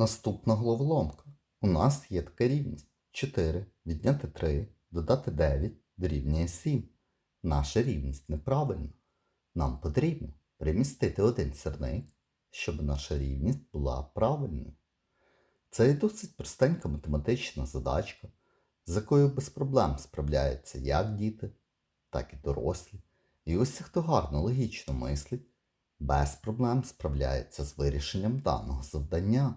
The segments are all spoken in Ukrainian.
Наступна головоломка. У нас є така рівність. 4 відняти 3, додати 9 дорівнює 7. Наша рівність неправильна. Нам потрібно перемістити один сірник, щоб наша рівність була правильною. Це є досить простенька математична задачка, з якою без проблем справляються як діти, так і дорослі. І ось хто гарно логічно мислить, без проблем справляється з вирішенням даного завдання.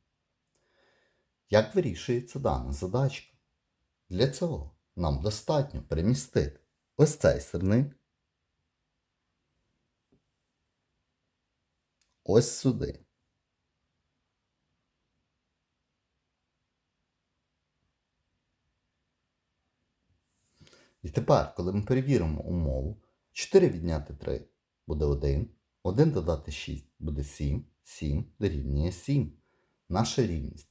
Як вирішується дана задачка? Для цього нам достатньо перемістити ось цей сирник ось сюди. І тепер, коли ми перевіримо умову, 4 відняти 3 буде 1, 1 додати 6 буде 7, 7 дорівнює 7. Наша рівність